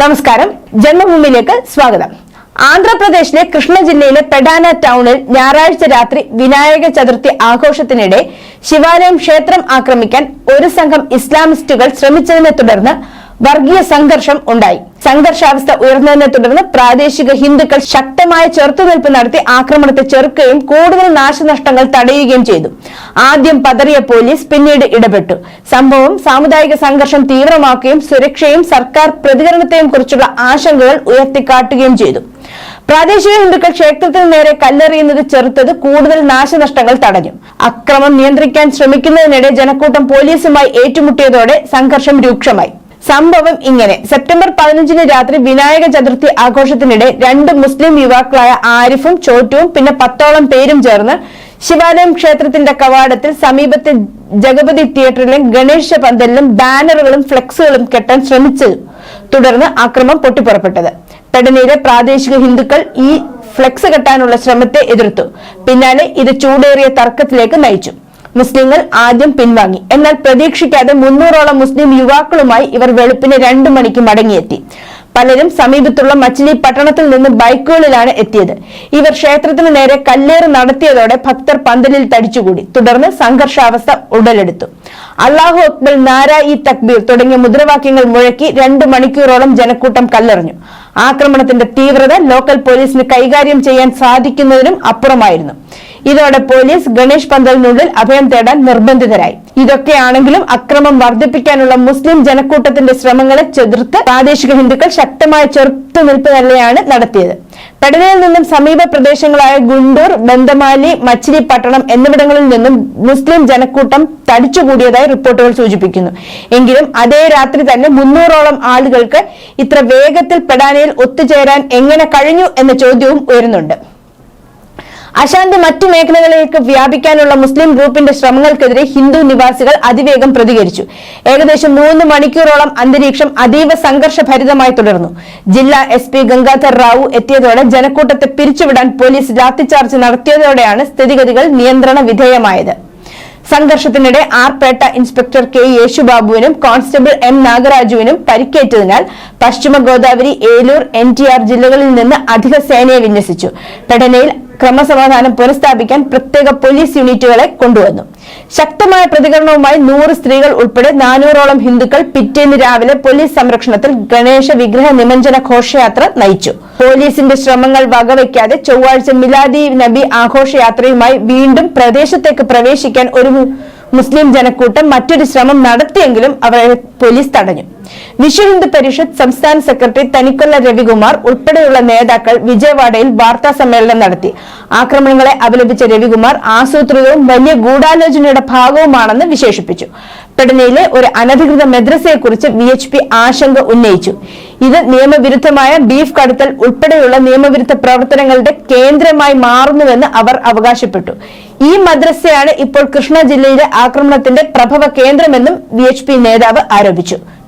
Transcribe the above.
നമസ്കാരം. ജന്മഭൂമിയിലേക്ക് സ്വാഗതം. ആന്ധ്രാപ്രദേശിലെ കൃഷ്ണ ജില്ലയിലെ പെഡാന ടൗണിൽ ഞായറാഴ്ച രാത്രി വിനായക ചതുർത്ഥി ആഘോഷത്തിനിടെ ശിവാലയം ക്ഷേത്രം ആക്രമിക്കാൻ ഒരു സംഘം ഇസ്ലാമിസ്റ്റുകൾ ശ്രമിച്ചതിനെ തുടർന്ന് വർഗീയ സംഘർഷം ഉണ്ടായി. സംഘർഷാവസ്ഥ ഉയർന്നതിനെ തുടർന്ന് പ്രാദേശിക ഹിന്ദുക്കൾ ശക്തമായ ചെറുത്തുനിൽപ്പ് നടത്തി ആക്രമണത്തെ ചെറുക്കുകയും കൂടുതൽ നാശനഷ്ടങ്ങൾ തടയുകയും ചെയ്തു. ആദ്യം പതറിയ പോലീസ് പിന്നീട് ഇടപെട്ടു. സംഭവം സാമുദായിക സംഘർഷം തീവ്രമാക്കുകയും സുരക്ഷയും സർക്കാർ പ്രതികരണത്തെയും കുറിച്ചുള്ള ആശങ്കകൾ ഉയർത്തിക്കാട്ടുകയും ചെയ്തു. പ്രാദേശിക ഹിന്ദുക്കൾ ക്ഷേത്രത്തിന് നേരെ കല്ലെറിയുന്നത് ചെറുത്തത് കൂടുതൽ നാശനഷ്ടങ്ങൾ തടഞ്ഞു. അക്രമം നിയന്ത്രിക്കാൻ ശ്രമിക്കുന്നതിനിടെ ജനക്കൂട്ടം പോലീസുമായി ഏറ്റുമുട്ടിയതോടെ സംഘർഷം രൂക്ഷമായി. സംഭവം ഇങ്ങനെ. സെപ്റ്റംബർ പതിനഞ്ചിന് രാത്രി വിനായക ചതുർത്ഥി ആഘോഷത്തിനിടെ രണ്ട് മുസ്ലിം യുവാക്കളായ ആരിഫും ചോറ്റുവും പിന്നെ പത്തോളം പേരും ചേർന്ന് ശിവാലയം ക്ഷേത്രത്തിന്റെ കവാടത്തിൽ സമീപത്തെ ജഗപതി തിയേറ്ററിലും ഗണേശ പന്തലിലും ബാനറുകളും ഫ്ലെക്സുകളും കെട്ടാൻ ശ്രമിച്ചു തുടർന്ന് ആക്രമം പൊട്ടിപ്പുറപ്പെട്ടത്. പെടനയിലെ പ്രാദേശിക ഹിന്ദുക്കൾ ഈ ഫ്ലെക്സ് കെട്ടാനുള്ള ശ്രമത്തെ എതിർത്തു. പിന്നാലെ ഇത് ചൂടേറിയ തർക്കത്തിലേക്ക് നയിച്ചു. മുസ്ലിങ്ങൾ ആദ്യം പിൻവാങ്ങി. എന്നാൽ പ്രതീക്ഷിക്കാതെ മുന്നൂറോളം മുസ്ലിം യുവാക്കളുമായി ഇവർ വെളുപ്പിന് രണ്ടു മണിക്ക് മടങ്ങിയെത്തി. പലരും സമീപത്തുള്ള മച്ചിലി പട്ടണത്തിൽ നിന്ന് ബൈക്കുകളിലാണ് എത്തിയത്. ഇവർ ക്ഷേത്രത്തിന് നേരെ കല്ലേറ് നടത്തിയതോടെ ഭക്തർ പന്തലിൽ തടിച്ചുകൂടി. തുടർന്ന് സംഘർഷാവസ്ഥ ഉടലെടുത്തു. അള്ളാഹു അക്ബൽ നാരായി തക്ബീർ തുടങ്ങിയ മുദ്രാവാക്യങ്ങൾ മുഴക്കി രണ്ടു മണിക്കൂറോളം ജനക്കൂട്ടം കല്ലെറിഞ്ഞു. ആക്രമണത്തിന്റെ തീവ്രത ലോക്കൽ പോലീസിന് കൈകാര്യം ചെയ്യാൻ സാധിക്കുന്നതിനും അപ്പുറമായിരുന്നു. ഇതോടെ പോലീസ് ഗണേഷ് പന്തലിനുള്ളിൽ അഭയം തേടാൻ നിർബന്ധിതരായി. ഇതൊക്കെയാണെങ്കിലും അക്രമം വർദ്ധിപ്പിക്കാനുള്ള മുസ്ലിം ജനക്കൂട്ടത്തിന്റെ ശ്രമങ്ങളെ ചെറുത്ത് പ്രാദേശിക ഹിന്ദുക്കൾ ശക്തമായ ചെറുത്തുനിൽപ്പ് തന്നെയാണ് നടത്തിയത്. പെടനയിൽ നിന്നും സമീപ പ്രദേശങ്ങളായ ഗുണ്ടൂർ മച്ചിരി പട്ടണം എന്നിവിടങ്ങളിൽ നിന്നും മുസ്ലിം ജനക്കൂട്ടം തടിച്ചുകൂടിയതായി റിപ്പോർട്ടുകൾ സൂചിപ്പിക്കുന്നു. എങ്കിലും അതേ രാത്രി തന്നെ മുന്നൂറോളം ആളുകൾക്ക് ഇത്ര വേഗത്തിൽ പെടാനയിൽ ഒത്തുചേരാൻ എങ്ങനെ കഴിഞ്ഞു എന്ന ചോദ്യവും ഉയരുന്നുണ്ട്. അശാന്തി മറ്റു മേഖലകളിലേക്ക് വ്യാപിക്കാനുള്ള മുസ്ലിം ഗ്രൂപ്പിന്റെ ശ്രമങ്ങൾക്കെതിരെ ഹിന്ദു നിവാസികൾ അതിവേഗം പ്രതികരിച്ചു. ഏകദേശം മൂന്ന് മണിക്കൂറോളം അന്തരീക്ഷം അതീവ സംഘർഷഭരിതമായി തുടർന്നു. ജില്ലാ എസ് പി ഗംഗാധർ റാവു എത്തിയതോടെ ജനക്കൂട്ടത്തെ പിരിച്ചുവിടാൻ പോലീസ് ലാത്തിചാർജ് നടത്തിയതോടെയാണ് സ്ഥിതിഗതികൾ നിയന്ത്രണ വിധേയമായത്. സംഘർഷത്തിനിടെ ആർപേട്ട ഇൻസ്പെക്ടർ കെ യേശുബാബുവിനും കോൺസ്റ്റബിൾ എം നാഗരാജുവിനും പരിക്കേറ്റതിനാൽ പശ്ചിമ ഗോദാവരി ഏലൂർ എൻ ജില്ലകളിൽ നിന്ന് അധിക സേനയെ വിന്യസിച്ചു. പെടനയിൽ ക്രമസമാധാനം പുനഃസ്ഥാപിക്കാൻ പ്രത്യേക പോലീസ് യൂണിറ്റുകളെ കൊണ്ടുവന്നു. ശക്തമായ പ്രതികരണവുമായി നൂറ് സ്ത്രീകൾ ഉൾപ്പെടെ നാനൂറോളം ഹിന്ദുക്കൾ പിറ്റേന്ന് രാവിലെ പോലീസ് സംരക്ഷണത്തിൽ ഗണേശ വിഗ്രഹ നിമഞ്ജന ഘോഷയാത്ര നയിച്ചു. പോലീസിന്റെ ശ്രമങ്ങൾ വകവയ്ക്കാതെ ചൊവ്വാഴ്ച മിലാദി നബി ആഘോഷയാത്രയുമായി വീണ്ടും പ്രദേശത്തേക്ക് പ്രവേശിക്കാൻ ഒരു മുസ്ലിം ജനക്കൂട്ടം മറ്റൊരു ശ്രമം നടത്തിയെങ്കിലും അവരെ പോലീസ് തടഞ്ഞു. വിശ്വ ഹിന്ദു പരിഷത്ത് സംസ്ഥാന സെക്രട്ടറി തനിക്കൊല്ല രവികുമാർ ഉൾപ്പെടെയുള്ള നേതാക്കൾ വിജയവാഡയിൽ വാർത്താ സമ്മേളനം നടത്തി. ആക്രമണങ്ങളെ അപലപിച്ച രവികുമാർ ആസൂത്രിതവും വലിയ ഗൂഢാലോചനയുടെ ഭാഗവുമാണെന്ന് വിശേഷിപ്പിച്ചു. പെടനയിലെ ഒരു അനധികൃത മെദ്രസയെക്കുറിച്ച് വി എച്ച് പി ആശങ്ക ഉന്നയിച്ചു. ഇത് നിയമവിരുദ്ധമായ ബീഫ് കടത്തൽ ഉൾപ്പെടെയുള്ള നിയമവിരുദ്ധ പ്രവർത്തനങ്ങളുടെ കേന്ദ്രമായി മാറുന്നുവെന്ന് അവർ അവകാശപ്പെട്ടു. ഈ മദ്രസയാണ് ഇപ്പോൾ കൃഷ്ണ ജില്ലയിലെ ആക്രമണത്തിന്റെ പ്രഭവ കേന്ദ്രമെന്നും വി നേതാവ് ആരോപിച്ചു.